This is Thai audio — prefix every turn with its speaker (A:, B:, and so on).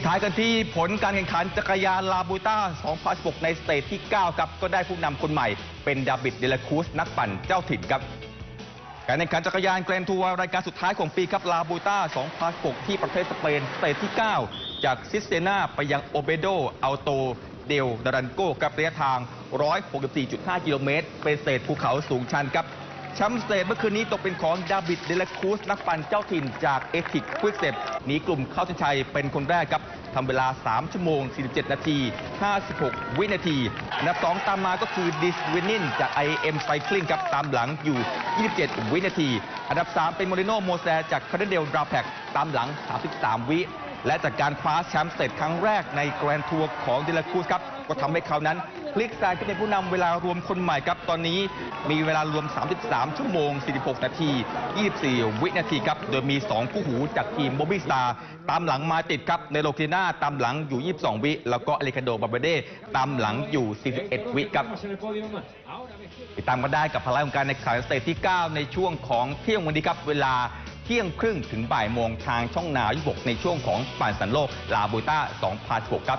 A: ดท้ายกันที่ผลการแข่งขันจักรยานลาบูต้า 2016 ในสเตจที่ 9 ครับ ก็ได้ผู้นำคนใหม่ เป็นดาบิดเดลคูสนักปั่นเจ้าถิ่นครับ การแข่งขันจักรยานแกรนทัวร์รายการสุดท้ายของปีครับลาบูต้า 2016 ที่ประเทศสเปนสเตจที่ 9 จากซิสเตนาไปยังโอเบโดอัลโตเดลดารันโกกับระยะทาง 164.5 กิโลเมตร เป็นสเตจภูเขาสูงชันครับ แชมป์สเตทเมื่อคืนนี้ตกเป็นของดาบิดเดลคูสนักปั่นเจ้าถิ่นจากเอทิกควิกเซปหนีกลุ่มเข้าเส้นชัยเป็นคนแรกครับทำเวลา 3 ชั่วโมง 47 นาที 56 วินาทีอันดับ 2 ตามมาก็คือดิสวินินจาก IM Cycling ครับตามหลังอยู่ 27 วินาที อันดับ 3 เป็นโมเรโนโมแซจากคาร์เดลดราแพกตามหลัง 33 วิ และจากการคว้าแชมป์สเตทครั้งแรกในแกรนด์ทัวร์ของเดลาคูสครับก็ทำให้เขานั้นพลิกแซงขึ้นเป็นผู้นำเวลารวมคนใหม่ครับ ตอนนี้มีเวลารวม 33 ชั่วโมง 46 นาที 24 วินาทีครับ โดยมี 2 คู่หูจากทีมโบบี้สตาร์ตามหลังมาติดครับในโลคิน่าตามหลังอยู่ 22 วิ แล้วก็อเลคันโดบาเบเดตามหลังอยู่ 41 วิครับติดตามกันได้กับพลังของการในขายสเตจที่ 9 ในช่วงของเที่ยงวันนี้ครับเวลา ที่ยงครึ่งถึงบ่ายโมงทางช่องนาว26ในช่วงของป่านสันโลกลาบูต้า2016ครับ